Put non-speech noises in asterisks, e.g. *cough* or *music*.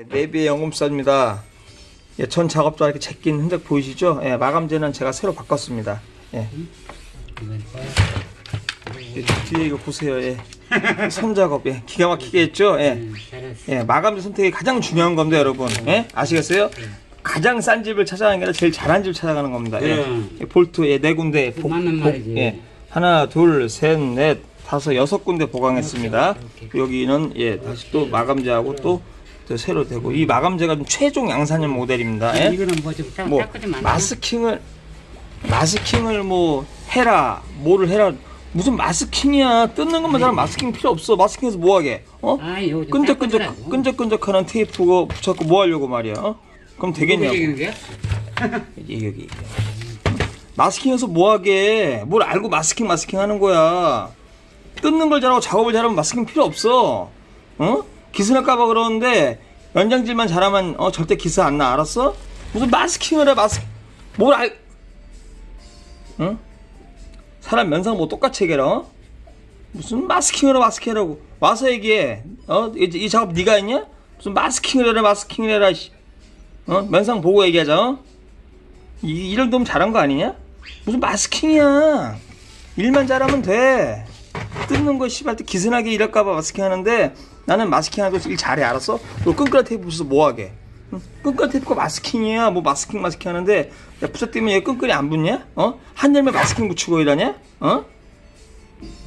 예, 네비의 연금사입니다. 예, 전 작업도 이렇게 제낀 흔적 보이시죠? 예, 마감재는 제가 새로 바꿨습니다. 예, 예, 뒤에 이거 보세요. 예. *laughs* 선 작업, 예, 기가 막히게 했죠? 예. 예, 마감재 선택이 가장 중요한 겁니다, 여러분. 예? 아시겠어요? 가장 싼 집을 찾아가는 게 아니라 제일 잘한 집을 찾아가는 겁니다. 예. 음. 예, 볼트, 예, 네 군데. 복- 맞는 복- 말이지. 예. 하나, 둘, 셋, 넷, 다섯, 여섯 군데 보강했습니다. 여기는, 예, 다시 또 마감재하고 또, 또 새로 되고. 이 마감재가 좀 최종 양산형 모델입니다. 예? 이거는 뭐좀 뭐 마. 마스킹을 마스킹을 뭐 해라 뭐를 해라 무슨 마스킹이야 뜯는 것만 잘하면 마스킹 필요 없어 마스킹해서 뭐 하게 어 아, 이거 좀 끈적끈적 닦아주라고. 끈적끈적하는 테이프 그거 붙였고 뭐 하려고 말이야 어? 그럼 되겠냐고? *laughs* 여기 여기 마스킹해서 뭐 하게 뭘 알고 마스킹 마스킹 하는 거야 뜯는 걸 잘하고 작업을 잘하면 마스킹 필요 없어 어 기스날까봐 그러는데 연장질만 잘하면 어 절대 기스 안 나 알았어 무슨 마스킹을 해 마스 뭘알 응 사람 면상 뭐 똑같이 얘기해라 어? 무슨 마스킹을 해 마스킹이라고 와서 얘기해 어 이, 이 작업 네가 했냐 무슨 마스킹을 해라 마스킹을 해라 씨. 어 면상 보고 얘기하자 어? 이, 이런 놈 잘한 거 아니냐? 무슨 마스킹이야. 일만 잘하면 돼. 뜯는 거 씨발 때 기스나게 이럴까봐 마스킹 하는데 나는 마스킹 하는 거일 잘해 알았어? 너 끈끈한 테이프 붙여서 뭐 하게? 응? 끈끈한 테이프가 마스킹이야. 뭐 마스킹 마스킹 하는데 야 부서 때문에 얘 끈끈이 안 붙냐? 어? 한 열매 마스킹 붙이고 이러냐? 어?